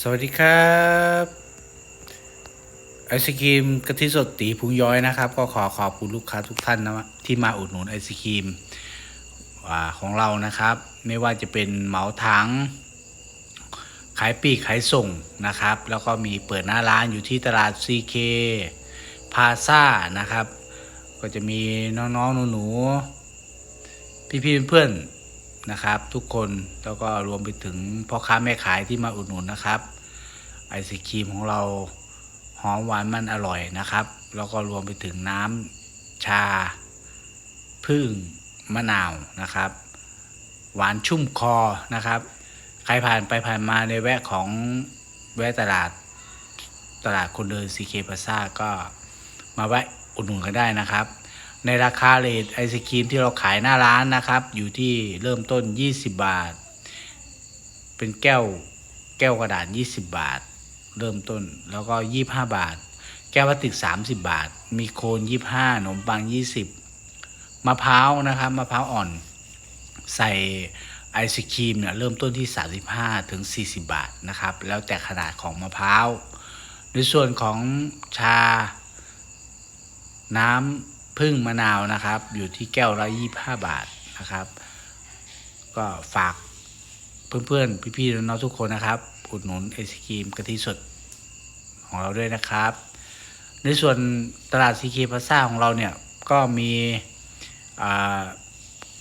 สวัสดีครับ ไอศครีมกะทิสดตีพุงย้อยนะครับ ก็ขอขอบคุณลูกค้าทุกท่านนะที่มาอุดหนุนไอศครีมอของเรานะครับ ไม่ว่าจะเป็นเหมาถังขายปีกขายส่งนะครับ แล้วก็มีเปิดหน้าร้านอยู่ที่ตลาด CK พาซ่านะครับ ก็จะมีน้องๆหนูๆพี่ๆเพื่อนๆ นะครับ ทุกคนแล้วก็รวมไปถึงพ่อค้าแม่ขายที่มาอุดหนุนนะครับ ไอศครีมของเราหอมหวานมันอร่อยนะครับ แล้วก็รวมไปถึงน้ำชาพึ่งมะนาวนะครับ หวานชุ่มคอนะครับ ใครผ่านไปผ่านมาในแวะของแวะตลาดตลาดคนเดินซีเคพาซ่าก็มาแวะอุดหนุนกันได้นะครับ ในราคาเลทไอศครีมที่เราขายหน้าร้านนะครับ อยู่ที่เริ่มต้น 20 บาท เป็นแก้วแก้วกระดาษ 20 บาท เริ่มต้นแล้วก็ 25 บาท แก้วพลาสติก 30 บาท มีโคน 25ขนมปัง 20มะพร้าวนะครับมะพร้าวอ่อน ใส่ไอศครีมเนี่ยเริ่มต้นที่ 35 ถึง 40 บาทนะครับ แล้วแต่ขนาดของมะพร้าวในส่วนของชาน้ำ พึ่งมะนาวนะครับ อยู่ที่แก้วละ25บาทนะครับ ก็ฝากเพื่อนๆ พี่ๆน้องๆทุกคนนะครับ อุดหนุนไอศครีมกะทิสดของเราด้วยนะครับ ในส่วนตลาดซีเคพาซ่าของเราเนี่ย ก็มีอ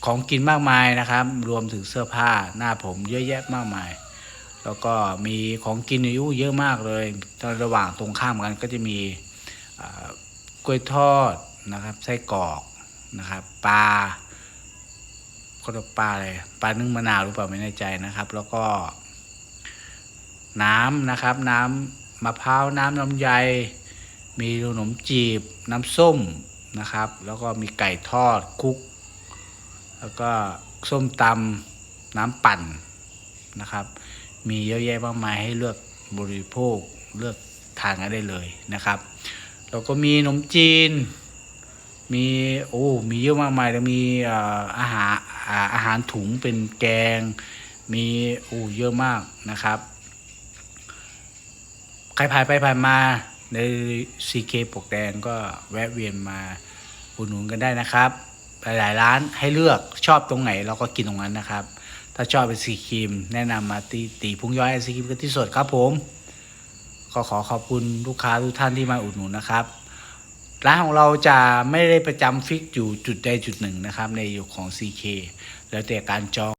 ของกินมากมายนะครับ รวมถึงเสื้อผ้าหน้าผมเยอะแยะมากมาย แล้วก็มีของกินอยู่เยอะมากเลยตอนระหว่างตรงข้ามกันก็จะมีกล้วยทอด นะครับไส้กรอกนะครับปลาก็เรียกปลาอะไรปลานึ่งมะนาวหรือเปล่าไม่แน่ใจนะครับ แล้วก็ น้ำนะครับ น้ำมะพร้าวน้ำลำไย มีขนมจีบ น้ำส้มนะครับ แล้วก็มีไก่ทอดคุก แล้วก็ส้มตำน้ำปั่นนะครับ มีเยอะแยะมากมายให้เลือกบริโภคเลือกทานกันได้เลยนะครับ แล้วก็มีขนมจีน มีโอ้มีเยอะมากมายแล้วมีอาหารอาหารถุงเป็นแกง มีโอ้เยอะมากนะครับ ใครผ่านไปผ่านมาใน CK ปกแดงก็แวะเวียนมาอุดหนุนกันได้นะครับ หลายๆร้านให้เลือกชอบตรงไหนเราก็กินตรงนั้นนะครับ ถ้าชอบเป็นสีครีม แนะนำมาตีตีพุงย้อยไอศครีมกันที่สดครับผม ก็ขอขอบคุณลูกค้าทุกท่านที่มาอุดหนุนนะครับ ร้านของเราจะไม่ได้ประจำฟิกอยู่จุดใดจุดหนึ่งนะครับ ในอยู่ของ CK แล้วแต่การจอง